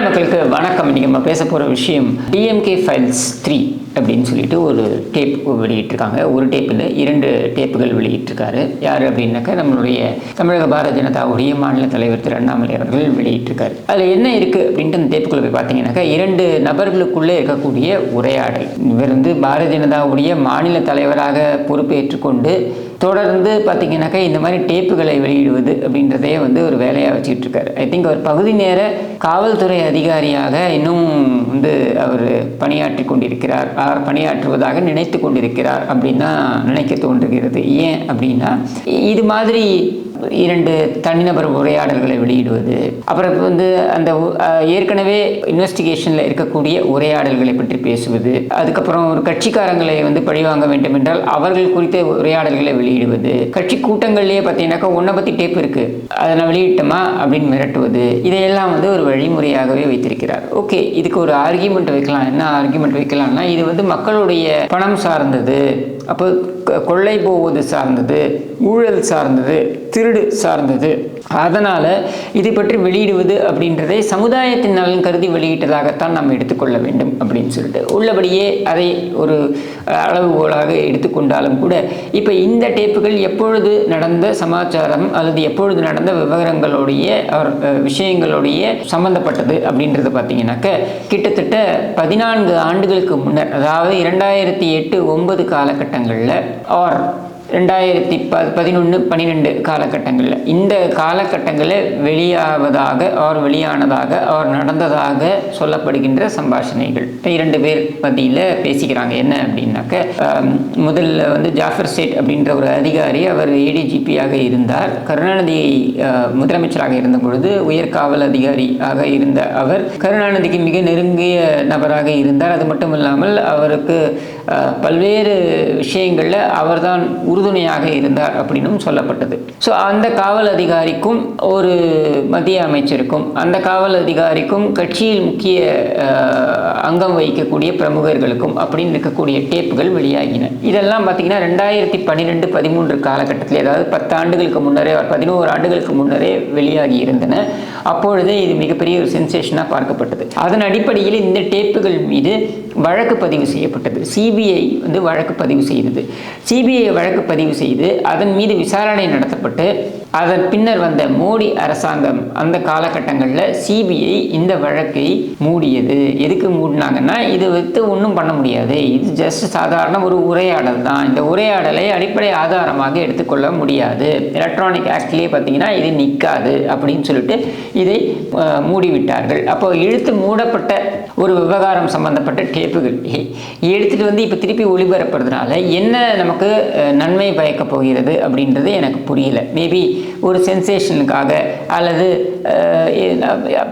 தமிழ் மக்களுக்கு வணக்கம். இன்றைக்கி நம்ம பேச போகிற விஷயம் டிஎம்கே ஃபைல்ஸ் த்ரீ அப்படின்னு சொல்லிட்டு ஒரு டேப் வெளியிட்டிருக்காங்க. ஒரு டேப்பில் இரண்டு டேப்புகள் வெளியிட்டிருக்காரு. யார் அப்படின்னாக்கா நம்மளுடைய தமிழக பாரதிய ஜனதாவுடைய மாநில தலைவர் திரு அண்ணாமலை அவர்கள் வெளியிட்டிருக்காரு. அதில் என்ன இருக்குது அப்படின்ட்டு அந்த டேப்புக்குள்ளே போய் பார்த்தீங்கன்னாக்கா இரண்டு நபர்களுக்குள்ளே இருக்கக்கூடிய உரையாடல். இவர் வந்து பாரதிய ஜனதாவுடைய மாநில தலைவராக பொறுப்பேற்றுக்கொண்டு தொடர்ந்து பார்த்தீங்கன்னாக்கா இந்த மாதிரி டேப்புகளை வெளியிடுவது அப்படின்றதே வந்து ஒரு வேலையாக வச்சுக்கிட்டு இருக்காரு. ஐ திங்க் அவர் பகுதி நேர காவல்துறை அதிகாரியாக இன்னும் வந்து அவர் பணியாற்றி கொண்டிருக்கிறார். அவர் பணியாற்றுவதாக நினைத்து கொண்டிருக்கிறார் அப்படின்னு தான் நினைக்க தோன்றுகிறது. ஏன் அப்படின்னா இது மாதிரி இரண்டு தனிநபர் உரையாடல்களை வெளியிடுவது அப்புறம் வந்து அந்த ஏற்கனவே இன்வெஸ்டிகேஷனில் இருக்கக்கூடிய உரையாடல்களை பற்றி பேசுவது அதுக்கப்புறம் ஒரு கட்சிக்காரங்களை வந்து பழிவாங்க வேண்டும் என்றால் அவர்கள் குறித்த உரையாடல்களை வெளியிடுவது கட்சி கூட்டங்கள்லேயே பார்த்தீங்கன்னாக்கா உன்னை பற்றி டேப் இருக்கு அதை நான் வெளியிட்டோமா அப்படின்னு மிரட்டுவது இதையெல்லாம் வந்து ஒரு வழிமுறையாகவே வைத்திருக்கிறார். ஓகே இதுக்கு ஒரு ஆர்கியூமெண்ட் வைக்கலாம். என்ன ஆர்கியூமெண்ட் வைக்கலாம்னா இது வந்து மக்களுடைய பணம் சார்ந்தது. அப்போ கொள்ளை போவது சார்ந்தது ஊழல் சார்ந்தது திருடு சார்ந்தது. அதனால் இதை பற்றி வெளியிடுவது அப்படின்றதை சமுதாயத்தின் நலன் கருதி வெளியிட்டதாகத்தான் நாம் எடுத்துக்கொள்ள வேண்டும் அப்படின்னு சொல்லிட்டு. உள்ளபடியே அதை ஒரு அளவுகோலாக எடுத்துக்கொண்டாலும் கூட இப்போ இந்த டேப்புகள் எப்பொழுது நடந்த சமாச்சாரம் அல்லது எப்பொழுது நடந்த விவரங்களுடைய அவர், விஷயங்களுடைய சம்பந்தப்பட்டது அப்படின்றது பார்த்தீங்கன்னாக்க கிட்டத்தட்ட பதினான்கு ஆண்டுகளுக்கு முன்னர் அதாவது இரண்டாயிரத்தி எட்டு ஒன்பது காலகட்டங்களில் ஆர் ரெண்டாயிரத்தி ப பதினொன்று பன்னிரெண்டு காலகட்டங்களில் இந்த காலகட்டங்களில் வெளியாவதாக அவர் வெளியானதாக அவர் நடந்ததாக சொல்லப்படுகின்ற சம்பாஷணைகள். இரண்டு பேர் மத்தியில் பேசிக்கிறாங்க. என்ன அப்படின்னாக்க முதல்ல வந்து ஜாஃபர் சேட் அப்படின்ற ஒரு அதிகாரி அவர் ஏடிஜிபியாக இருந்தார். கருணாநிதி முதலமைச்சராக இருந்த பொழுது உயர் காவல் அதிகாரியாக இருந்த அவர் கருணாநிதிக்கு மிக நெருங்கிய நபராக இருந்தார். அது மட்டும் இல்லாமல் அவருக்கு பல்வேறு விஷயங்களில் அவர்தான் உறுதுணையாக இருந்தார் அப்படின்னும் சொல்லப்பட்டது. ஸோ அந்த காவல் அதிகாரிக்கும் ஒரு மத்திய அமைச்சருக்கும் அந்த காவல் அதிகாரிக்கும் கட்சியில் முக்கிய அங்கம் வகிக்கக்கூடிய பிரமுகர்களுக்கும் அப்படின்னு இருக்கக்கூடிய டேப்புகள் வெளியாகின. இதெல்லாம் பார்த்தீங்கன்னா ரெண்டாயிரத்தி பன்னிரெண்டு பதிமூன்று காலகட்டத்தில் அதாவது பத்து ஆண்டுகளுக்கு முன்னரே பதினோரு ஆண்டுகளுக்கு முன்னரே வெளியாகி இருந்தன. அப்பொழுதே இது மிகப்பெரிய ஒரு சென்சேஷனாக பார்க்கப்பட்டது. அதன் அடிப்படையில் இந்த டேப்புகள் மீது வழக்கு பதிவு செய்யப்பட்டது. சிபிஐ வந்து வழக்கு பதிவு செய்தது. சிபிஐ வழக்கு பதிவு செய்து அதன் மீது விசாரணை நடத்தப்பட்டு அதன் பின்னர் வந்த மோடி அரசாங்கம் அந்த காலகட்டங்களில் சிபிஐ இந்த வழக்கை மூடியது. எதுக்கு மூடினாங்கன்னா இது வைத்து ஒன்றும் பண்ண முடியாது. இது ஜஸ்ட் சாதாரண ஒரு உரையாடல் தான். இந்த உரையாடலை அடிப்படை ஆதாரமாக எடுத்துக்கொள்ள முடியாது. எலக்ட்ரானிக் ஆக்ட்லேயே பார்த்தீங்கன்னா இது நிற்காது அப்படின்னு சொல்லிட்டு இதை மூடிவிட்டார்கள். அப்போ இழுத்து மூடப்பட்ட ஒரு விவகாரம் சம்பந்தப்பட்ட டேப்புகள் எடுத்துகிட்டு வந்து இப்போ திருப்பி ஒளிபரப்புறதுனால என்ன நமக்கு நன்மை பயக்கப் போகிறது அப்படின்றது எனக்கு புரியல. மேபி ஒரு சென்சேஷனுக்காக அல்லது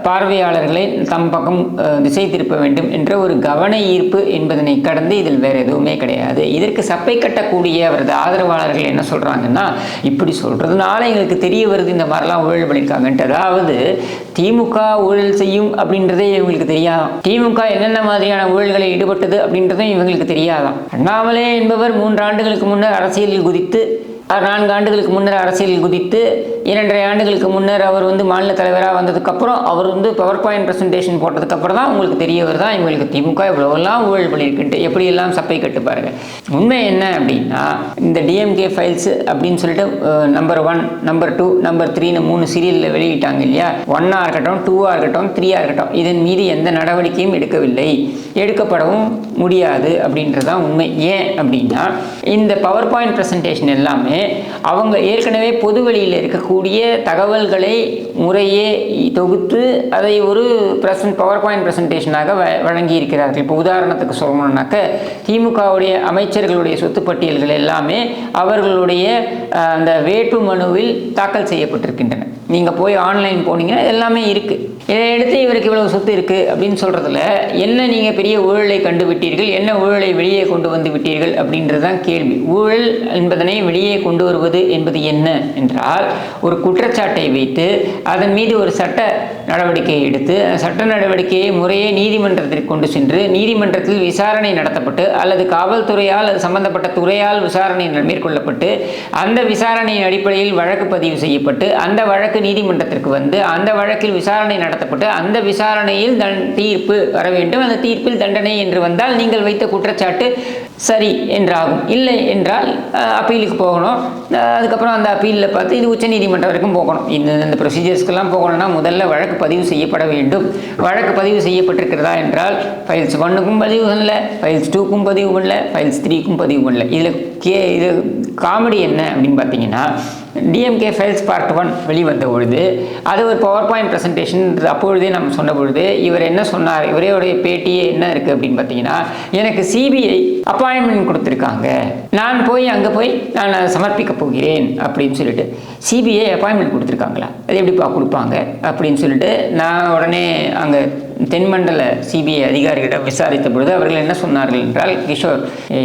பார்வையாளர்களை தம் பக்கம் திசை திருப்ப வேண்டும் என்ற ஒரு கவன ஈர்ப்பு என்பதனை கடந்து இதில் வேறு எதுவுமே கிடையாது. இதற்கு சப்பை கட்டக்கூடிய அவரது ஆதரவாளர்கள் என்ன சொல்றாங்கன்னா இப்படி சொல்றதுனால எங்களுக்கு தெரிய வருது இந்த மாதிரிலாம் ஊழல் பண்ணியிருக்காங்கன்ட்டு அதாவது திமுக ஊழல் செய்யும் அப்படின்றதே இவங்களுக்கு தெரியாதாம் திமுக என்னென்ன மாதிரியான ஊழல்களில் ஈடுபட்டது அப்படின்றதும் இவங்களுக்கு தெரியாதாம் அண்ணாமலை என்பவர் மூன்று ஆண்டுகளுக்கு முன்னர் அரசியலில் குதித்து நான்கு ஆண்டுகளுக்கு முன்னர் அரசியலில் குதித்து இரண்டரை ஆண்டுகளுக்கு முன்னர் அவர் வந்து மாநில தலைவராக வந்ததுக்கப்புறம் அவர் வந்து பவர் பாயிண்ட் ப்ரெசன்டேஷன் போட்டதுக்கப்புறம் தான் உங்களுக்கு தெரிய வருதா இவங்களுக்கு திமுக இவ்வளோலாம் ஊழல் பண்ணியிருக்குன்ட்டு எப்படியெல்லாம் சப்பை கட்டு பாருங்கள் உண்மை என்ன அப்படின்னா இந்த டிஎம்கே ஃபைல்ஸ் அப்படின்னு சொல்லிட்டு number one number two number த்ரீன்னு மூணு சீரியலில் வெளியிட்டாங்க இல்லையா? ஒன்னாக இருக்கட்டும் டூவாக இருக்கட்டும் த்ரீயாக இருக்கட்டும் இதன் மீது எந்த நடவடிக்கையும் எடுக்கவில்லை. எடுக்கப்படவும் முடியாது அப்படின்றதான் உண்மை. ஏன் அப்படின்னா இந்த பவர் பாயிண்ட் ப்ரெசன்டேஷன் எல்லாமே அவங்க ஏற்கனவே பொது வெளியில் இருக்கக்கூடிய தகவல்களை முறையே தொகுத்து அதை ஒரு ப்ரெசன்ட் பவர் பாயிண்ட் ப்ரெசன்டேஷனாக வ வழங்கி இருக்கிறார்கள் இப்போ உதாரணத்துக்கு சொல்லணும்னாக்க திமுகவுடைய அமைச்சர்களுடைய சொத்து பட்டியல்கள் எல்லாமே அவர்களுடைய அந்த வேட்பு மனுவில் தாக்கல் செய்யப்பட்டிருக்கின்றன. நீங்கள் போய் ஆன்லைன் போனீங்கன்னா எல்லாமே இருக்குது இதை எடுத்து இவருக்கு இவ்வளவு சொத்து இருக்குது அப்படின்னு சொல்கிறதுல என்ன நீங்கள் பெரிய ஊழலை கண்டு விட்டீர்கள் என்ன ஊழலை வெளியே கொண்டு வந்து விட்டீர்கள்? அப்படின்றது தான் கேள்வி. ஊழல் என்பதனை வெளியே கொண்டு கொண்டு வருவது என்பது என்ன என்றால் ஒரு குற்றச்சாட்டை வைத்து அதன் மீது ஒரு சட்ட நடவடிக்கையை எடுத்து சட்ட நடவடிக்கையை முறையே நீதிமன்றத்திற்கு கொண்டு சென்று நீதிமன்றத்தில் விசாரணை நடத்தப்பட்டு அல்லது காவல்துறையால் அது சம்பந்தப்பட்ட துறையால் விசாரணை மேற்கொள்ளப்பட்டு அந்த விசாரணையின் அடிப்படையில் வழக்கு பதிவு செய்யப்பட்டு அந்த வழக்கு நீதிமன்றத்திற்கு வந்து அந்த வழக்கில் விசாரணை நடத்தப்பட்டு அந்த விசாரணையில் தன் தீர்ப்பு வர வேண்டும். அந்த தீர்ப்பில் தண்டனை என்று வந்தால் நீங்கள் வைத்த குற்றச்சாட்டு சரி என்றாகும். இல்லை என்றால் அப்பீலுக்கு போகணும். அதுக்கப்புறம் அந்த அப்பீலில் பார்த்து இது உச்சநீதிமன்றம் வரைக்கும் போகணும். இந்த இந்த ப்ரொசீஜர்ஸ்க்கெல்லாம் போகணும்னா முதல்ல வழக்கு பதிவு செய்யப்பட வேண்டும். வழக்கு பதிவு செய்யப்பட்டிருக்கிறதா என்றால் ஃபைல்ஸ் ஒன்றுக்கும் பதிவு பண்ணல ஃபைல்ஸ் டூக்கும் பதிவு பண்ணல ஃபைல்ஸ் த்ரீக்கும் பதிவு பண்ணல இதில் கே இது காமெடி என்ன அப்படின்னு பார்த்தீங்கன்னா டிஎம்கே ஃபைல்ஸ் பார்ட் ஒன் வெளிவந்த பொழுது அது ஒரு பவர் பாயிண்ட் ப்ரெசன்டேஷன் அப்பொழுதே நம்ம சொன்ன பொழுது இவர் என்ன சொன்னார் இவரையோடைய பேட்டியே என்ன இருக்குது அப்படின்னு பார்த்தீங்கன்னா எனக்கு சிபிஐ அப்பாயின்மெண்ட் கொடுத்துருக்காங்க. நான் போய் அங்கே போய் நான் சமர்ப்பிக்க போகிறேன் அப்படின்னு சொல்லிட்டு சிபிஐ அப்பாயின்மெண்ட் கொடுத்துருக்காங்களா? அது எப்படிப்பா கொடுப்பாங்க அப்படின்னு சொல்லிட்டு நான் உடனே அங்கே தென்மண்டல சிபிஐ அதிகாரிகளிடம் விசாரித்த பொழுது அவர்கள் என்ன சொன்னார்கள் என்றால் கிஷோர்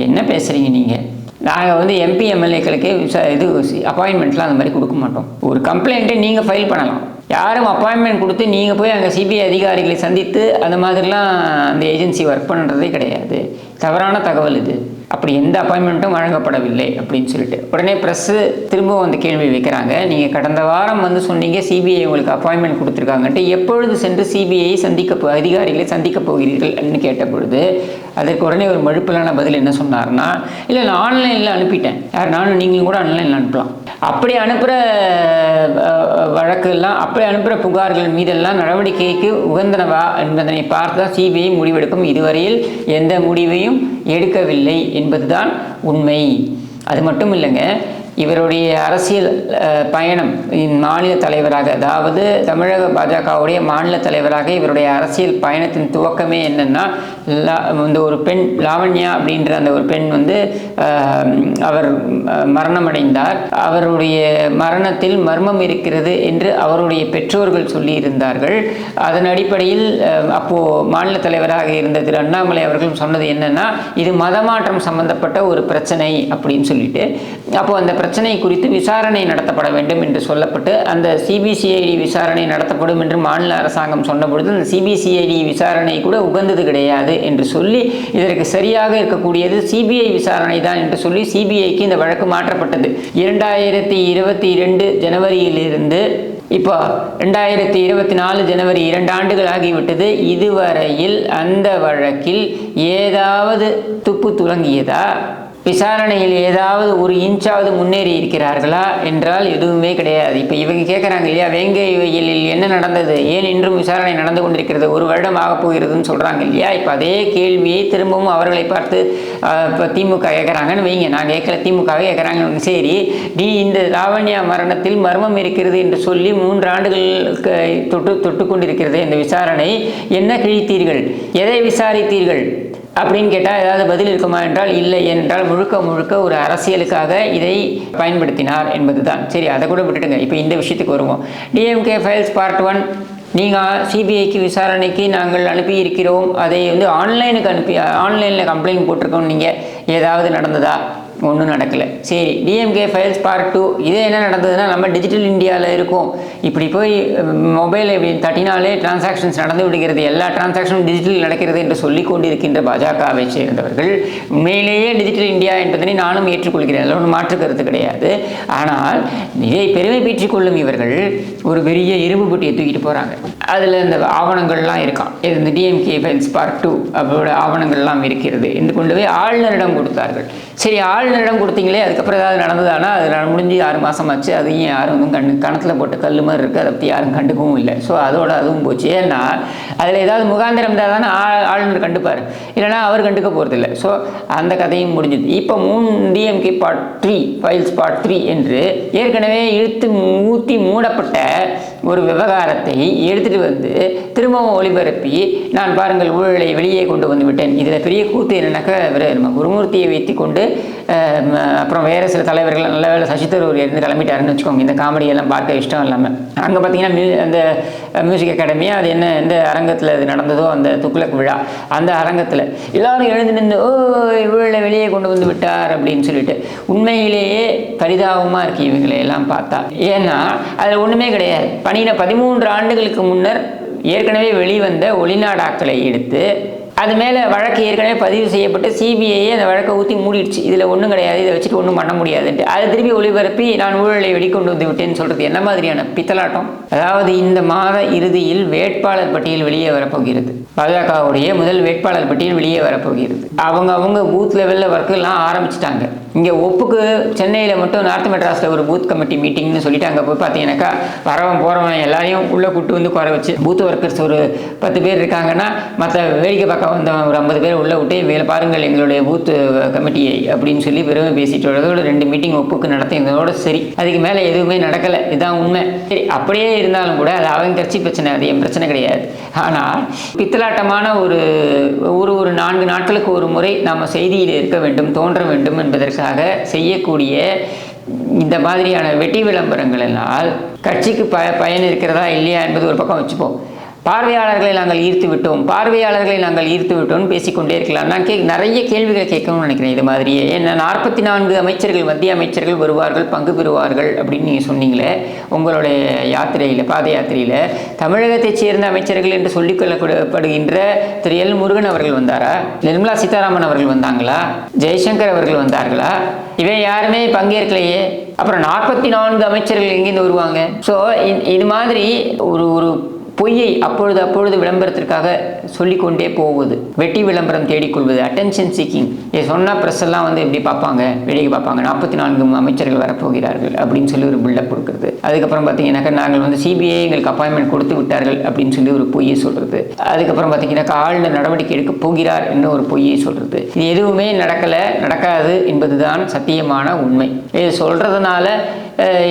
என்ன பேசுகிறீங்க நீங்கள் நாங்கள் வந்து எம்பி எம்எல்ஏக்களுக்கே விசா இது அப்பாயின்மெண்ட்லாம் அந்த மாதிரி கொடுக்க மாட்டோம். ஒரு கம்ப்ளைண்ட்டை நீங்கள் ஃபைல் பண்ணலாம். யாரும் அப்பாயின்மெண்ட் கொடுத்து நீங்கள் போய் அங்கே சிபிஐ அதிகாரிகளை சந்தித்து அந்த மாதிரிலாம் அந்த ஏஜென்சி ஒர்க் பண்ணுறதே கிடையாது. தவறான தகவல் இது. அப்படி எந்த அப்பாயின்மெண்ட்டும் வழங்கப்படவில்லை அப்படின்னு சொல்லிட்டு. உடனே ப்ரெஸ்ஸு திரும்பவும் அந்த கேள்வி வைக்கிறாங்க. நீங்கள் கடந்த வாரம் வந்து சொன்னீங்க சிபிஐ உங்களுக்கு அப்பாயின்மெண்ட் கொடுத்துருக்காங்கன்ட்டு. எப்பொழுது சென்று சிபிஐ சந்திக்க அதிகாரிகளை சந்திக்க போகிறீர்கள்னு கேட்ட பொழுது அதற்கு உடனே ஒரு மழுப்பலான பதில் என்ன சொன்னார்னா இல்லை நான் ஆன்லைனில் அனுப்பிட்டேன். யார் நானும் நீங்களும் கூட ஆன்லைனில் அனுப்பலாம். அப்படி அனுப்புகிற வழக்கெல்லாம் அப்படி அனுப்புகிற புகார்கள் மீதெல்லாம் நடவடிக்கைக்கு உகந்தனவா என்பதனை பார்த்து தான் சிபிஐ முடிவெடுக்கும். இதுவரையில் எந்த முடிவையும் எடுக்கவில்லை என்பதுதான் உண்மை. அது மட்டும் இல்லைங்க இவருடைய அரசியல் பயணம் மாநில தலைவராக அதாவது தமிழக பாஜகவுடைய மாநில தலைவராக இவருடைய அரசியல் பயணத்தின் துவக்கமே என்னென்னா இந்த ஒரு பெண் லாவண்யா அப்படின்ற அந்த ஒரு பெண் வந்து அவர் மரணமடைந்தார். அவருடைய மரணத்தில் மர்மம் இருக்கிறது என்று அவருடைய பெற்றோர்கள் சொல்லியிருந்தார்கள். அதன் அடிப்படையில் அப்போது அப்போ மாநில தலைவராக இருந்த திரு அண்ணாமலை அவர்கள் சொன்னது என்னன்னா இது மதமாற்றம் சம்பந்தப்பட்ட ஒரு பிரச்சனை அப்படின்னு சொல்லிட்டு. அப்போ அந்த பிரச்சனை குறித்து விசாரணை நடத்தப்பட வேண்டும் என்று சொல்லப்பட்டு அந்த சிபிசிஐடி விசாரணை நடத்தப்படும் என்று மாநில அரசாங்கம் சொன்னபொழுது அந்த சிபிசிஐடி விசாரணை கூட உகந்தது கிடையாது என்று சொல்லி இதற்கு சரியாக இருக்கக்கூடியது சிபிஐ விசாரணை தான் என்று சொல்லி சிபிஐக்கு இந்த வழக்கு மாற்றப்பட்டது. இரண்டாயிரத்தி இருபத்தி இரண்டு ஜனவரியிலிருந்து இப்போ ரெண்டாயிரத்தி இருபத்தி நாலு ஜனவரி இரண்டு ஆண்டுகள் ஆகிவிட்டது. இதுவரையில் அந்த வழக்கில் ஏதாவது துப்பு துலங்கியதா? விசாரணையில் ஏதாவது ஒரு இன்ச்சாவது முன்னேறி இருக்கிறார்களா என்றால் எதுவுமே கிடையாது. இப்போ இவங்க கேட்குறாங்க இல்லையா வேங்கை வெயிலில் என்ன நடந்தது ஏன் இன்றும் விசாரணை நடந்து கொண்டிருக்கிறது ஒரு வருடம் ஆகப் போகிறதுன்னு சொல்கிறாங்க இல்லையா? இப்போ அதே கேள்வியை திரும்பவும் அவர்களை பார்த்து இப்போ திமுக கேட்குறாங்கன்னு வைங்க. நான் கேட்கல திமுக கேட்குறாங்கன்னு சரி நீ இந்த லாவண்யா மரணத்தில் மர்மம் இருக்கிறது என்று சொல்லி மூன்று ஆண்டுகளுக்கு தொட்டு தொட்டு கொண்டிருக்கிறது இந்த விசாரணை. என்ன கிழித்தீர்கள்? எதை விசாரித்தீர்கள்? அப்படின்னு கேட்டால் ஏதாவது பதில் இருக்குமா என்றால் இல்லை என்றால் முழுக்க முழுக்க ஒரு அரசியலுக்காக இதை பயன்படுத்தினார் என்பது தான் சரி அதை கூட விட்டுடுங்க. இப்போ இந்த விஷயத்துக்கு வருவோம். டிஎம்கே ஃபைல்ஸ் பார்ட் ஒன் நீங்கள் சிபிஐக்கு விசாரணைக்கு நாங்கள் அனுப்பி இருக்கிறோம் அதை வந்து ஆன்லைனுக்கு அனுப்பி ஆன்லைனில் கம்ப்ளைண்ட் போட்டிருக்கோம் நீங்கள் ஏதாவது நடந்ததா? ஒன்றும் நடக்கலை. சரி டிஎம்கே ஃபைல்ஸ் பார்ட் டூ இது என்ன நடந்ததுன்னா நம்ம டிஜிட்டல் இந்தியாவில் இருக்கோம். இப்படி போய் மொபைல் இப்படி தட்டினாலே டிரான்சாக்ஷன்ஸ் நடந்து விடுகிறது. எல்லா டிரான்சாக்ஷனும் டிஜிட்டல் நடக்கிறது என்று சொல்லிக் கொண்டிருக்கின்ற பாஜகவை சேர்ந்தவர்கள் உண்மையிலேயே டிஜிட்டல் இந்தியா என்பதனை நானும் ஏற்றுக்கொள்கிறேன். அதில் ஒன்றும் மாற்று கருத்து கிடையாது. ஆனால் இதை பெருமை பெற்றுக்கொள்ளும் இவர்கள் ஒரு பெரிய இரும்பு போட்டியை தூக்கிட்டு போகிறாங்க அதில் இந்த ஆவணங்கள்லாம் இருக்கான் இது இந்த டிஎம்கே ஃபைல்ஸ் பார்ட் டூ அவரோட ஆவணங்கள்லாம் இருக்கிறது. இந்த கொண்டு போய் ஆளுநரிடம் கொடுத்தார்கள். சரி ஆளுநரிடம் கொடுத்தீங்களே அதுக்கப்புறம் ஏதாவது நடந்ததானா? அது முடிஞ்சு ஆறு மாதம் ஆச்சு. அதையும் யாரும் வந்து கண் கணத்தில் போட்ட கல் மாதிரி இருக்குது அதை பற்றி யாரும் கண்டுக்கவும் இல்லை. ஸோ அதோட அதுவும் போச்சு. ஏன்னா அதில் ஏதாவது முகாந்திரம் இருந்தால் தானே ஆ- ஆளுநர் கண்டுப்பார். இல்லைன்னா அவர் கண்டுக்க போகிறதில்ல ஸோ அந்த கதையும் முடிஞ்சுது. இப்போ மூணு DMK part three files part three என்று ஏற்கனவே இழுத்து ஊற்றி மூடப்பட்ட ஒரு விவகாரத்தை எடுத்துகிட்டு வந்து திரும்பவும் ஒளிபரப்பி நான் பாருங்கள் ஊழலை வெளியே கொண்டு வந்து விட்டேன். இதில் பெரிய கூத்து என்னன்னாக்கா நம்ம குருமூர்த்தியை வைத்து கொண்டு அப்புறம் வேறு சில தலைவர்கள் நல்ல வேலை சசி தரூர் இருந்து கிளம்பிட்டாருன்னு வச்சுக்கோங்க. இந்த காமெடியெல்லாம் பார்க்க இஷ்டம் இல்லாமல் அங்கே பார்த்தீங்கன்னா மியூ அந்த மியூசிக் அகாடமி அது என்ன எந்த அரங்கத்தில் அது நடந்ததோ அந்த துக்ளக் விழா. அந்த அரங்கத்தில் எல்லாரும் எழுந்து நின்று ஓ ஊழலை வெளியே கொண்டு வந்து விட்டார் அப்படின்னு சொல்லிட்டு உண்மையிலேயே பரிதாபமாக இருக்குது இவங்களை எல்லாம் பார்த்தா. ஏன்னா அதில் ஒன்றுமே கிடையாது. பணியின பதிமூன்று ஆண்டுகளுக்கு முன்னர் ஏற்கனவே வெளிவந்த ஒளிநாடாக்களை எடுத்து அது மேலே வழக்கு ஏற்கனவே பதிவு செய்யப்பட்டு சிபிஐ அந்த வழக்கை ஊற்றி மூடிடுச்சு. இதில் ஒன்றும் கிடையாது. இதை வச்சுட்டு ஒன்றும் பண்ண முடியாதுன்ட்டு. அதை திருப்பி ஒளிபரப்பி நான் ஊழலை வெடிக்கொண்டு வந்து விட்டேன்னு சொல்கிறது என்ன மாதிரியான பித்தலாட்டம்? அதாவது இந்த மாத இறுதியில் வேட்பாளர் பட்டியல் வெளியே வரப்போகிறது. பாஜகவுடைய முதல் வேட்பாளர் பட்டியல் வெளியே வரப்போகிறது. அவங்க அவங்க பூத் லெவலில் ஒர்க்கெல்லாம் ஆரம்பிச்சிட்டாங்க. இங்கே ஒப்புக்கு சென்னையில் மட்டும் நார்த் மெட்ராஸில் ஒரு பூத் கமிட்டி மீட்டிங்னு சொல்லிட்டு அங்கே போய் பார்த்தீங்கன்னாக்கா வரவன் போகிறவன் எல்லாரையும் உள்ளே கூட்டு வந்து குறை வச்சு பூத் ஒர்க்கர்ஸ் ஒரு பத்து பேர் இருக்காங்கன்னா மற்ற வேடிக்கை பக்கம் வந்தவன் ஒரு ஐம்பது பேர் உள்ளே விட்டு வேலை பாருங்கள் எங்களுடைய பூத் கமிட்டியை அப்படின்னு சொல்லி பெருமை பேசிட்டு வரதோட ரெண்டு மீட்டிங் ஒப்புக்கு நடத்தினதோட சரி. அதுக்கு மேலே எதுவுமே நடக்கலை. இதுதான் உண்மை. சரி அப்படியே இருந்தாலும் கூட அது அவங்க கட்சி பிரச்சனை அது என் பிரச்சனை கிடையாது. ஆனால் பித்தலாட்டமான ஒரு ஒரு ஒரு நான்கு நாட்களுக்கு ஒரு முறை நாம் செய்தியில் இருக்க வேண்டும் தோன்ற வேண்டும் என்பதற்காக செய்யக்கூடிய இந்த மாதிரியான வெட்டி விளம்பரங்கள் எல்லாம் கட்சிக்கு ப பயன் இருக்கிறதா இல்லையா என்பது ஒரு பக்கம் வச்சுப்போம். பார்வையாளர்களை நாங்கள் ஈர்த்து விட்டோம். பார்வையாளர்களை நாங்கள் ஈர்த்து விட்டோம்னு பேசிக்கொண்டே இருக்கலாம். நான் கே நிறைய கேள்விகள் கேட்கணும்னு நினைக்கிறேன் இது மாதிரியே ஏன்னா நாற்பத்தி நான்கு அமைச்சர்கள் மத்திய அமைச்சர்கள் வருவார்கள் பங்கு பெறுவார்கள் அப்படின்னு நீங்கள் சொன்னீங்களே உங்களுடைய யாத்திரையில் பாத யாத்திரையில். தமிழகத்தைச் சேர்ந்த அமைச்சர்கள் என்று சொல்லிக்கொள்ளப்படுகின்ற திரு. எல். முருகன் அவர்கள் வந்தாரா? நிர்மலா சீதாராமன் அவர்கள் வந்தாங்களா? ஜெய்சங்கர் அவர்கள் வந்தார்களா? இவன் யாருமே பங்கேற்கலையே. அப்புறம் நாற்பத்தி நான்கு அமைச்சர்கள் எங்கேருந்து வருவாங்க? ஸோ இது மாதிரி ஒரு ஒரு பொய்யை அப்பொழுது அப்பொழுது விளம்பரத்திற்காக சொல்லிக்கொண்டே போவது வெட்டி விளம்பரம் தேடிக்கொள்வது அட்டென்ஷன் சீக்கிங் இதை சொன்னால் ப்ரெஸ் எல்லாம் வந்து எப்படி பார்ப்பாங்க? வேடிக்கை பார்ப்பாங்க. நாற்பத்தி நான்கு அமைச்சர்கள் வரப்போகிறார்கள் அப்படின்னு சொல்லி ஒரு பில்டப் கொடுக்குறது. அதுக்கப்புறம் பார்த்தீங்கன்னாக்கா நாங்கள் வந்து சிபிஐ எங்களுக்கு அப்பாயின்மெண்ட் கொடுத்து விட்டார்கள் அப்படின்னு சொல்லி ஒரு பொய்யை சொல்கிறது அதுக்கப்புறம் பார்த்தீங்கன்னாக்கா ஆளுநர் நடவடிக்கை எடுக்க போகிறார் என்று ஒரு பொய்யை சொல்கிறது இது எதுவுமே நடக்கலை நடக்காது என்பதுதான் சத்தியமான உண்மை. இது சொல்கிறதுனால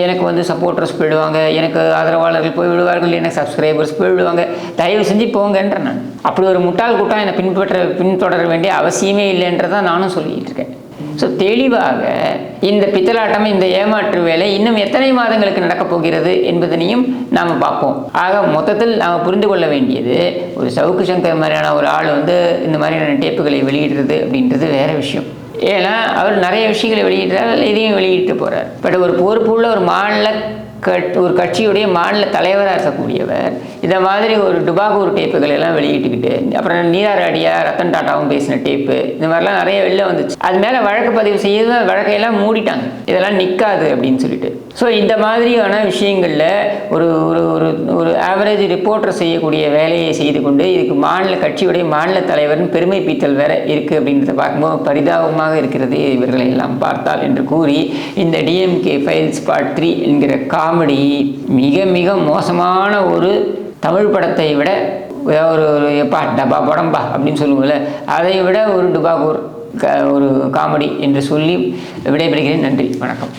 எனக்கு வந்து சப்போர்ட்டர்ஸ் போயிடுவாங்க. எனக்கு ஆதரவாளர்கள் போய் விடுவார்கள் எனக்கு சப்ஸ்கிரைபர்ஸ் போயிடுவாங்க தயவு செஞ்சு போங்கன்ற நான். அப்படி ஒரு முட்டாள் கூட்டம் என்னை பின்பற்ற பின்தொடர வேண்டிய அவசியமே இல்லைன்றதான் நானும் சொல்லிட்டு இருக்கேன். ஸோ தெளிவாக இந்த பித்தலாட்டம் இந்த ஏமாற்று வேலை இன்னும் எத்தனை மாதங்களுக்கு நடக்கப் போகிறது என்பதனையும் நாம் பார்ப்போம். ஆக மொத்தத்தில் நாம் புரிந்து கொள்ள வேண்டியது ஒரு சவுக்கு சங்கர் மாதிரியான ஒரு ஆள் வந்து இந்த மாதிரியான டேப்புகளை வெளியிடுறது அப்படின்றது வேற விஷயம். ஏன்னா அவர் நிறைய விஷயங்களை வெளியிட்டார் இதையும் வெளியிட்டு போகிறார் பட் ஒரு பொறுப்புள்ள ஒரு மாநில கட் ஒரு கட்சியுடைய மாநில தலைவராக இருக்கக்கூடியவர் இந்த மாதிரி ஒரு டுபாகூர் டேப்புகள் எல்லாம் வெளியிட்டுக்கிட்டு அப்புறம் நீராராடியா ரத்தன் டாட்டாவும் பேசின டேப்பு இந்த மாதிரிலாம் நிறைய வெளில வந்துச்சு. அது மேலே வழக்கு பதிவு செய்து வழக்கையெல்லாம் மூடிட்டாங்க. இதெல்லாம் நிற்காது அப்படின்னு சொல்லிட்டு. ஸோ இந்த மாதிரியான விஷயங்களில் ஒரு ஒரு ஒரு ஒரு ஆவரேஜ் ரிப்போர்ட்டர் செய்யக்கூடிய வேலையை செய்து கொண்டு இதுக்கு மாநில கட்சியுடைய மாநில தலைவர்னு பெருமை பீத்தல் வேற இருக்குது அப்படின்றத பார்க்கும்போது பரிதாபமாக இருக்கிறது இவர்களை எல்லாம் பார்த்தால் என்று கூறி இந்த டிஎம்கே ஃபைல்ஸ் பார்ட் த்ரீ என்கிற காமெடி மிக மிக மோசமான ஒரு தமிழ் படத்தை விட ஒரு ஒரு எப்பா டப்பா படம்பா அப்படின்னு சொல்லுவோம்ல அதை விட ஒரு டுபாகூர் க ஒரு காமெடி என்று சொல்லி விடைபெறுகிறேன். நன்றி வணக்கம்.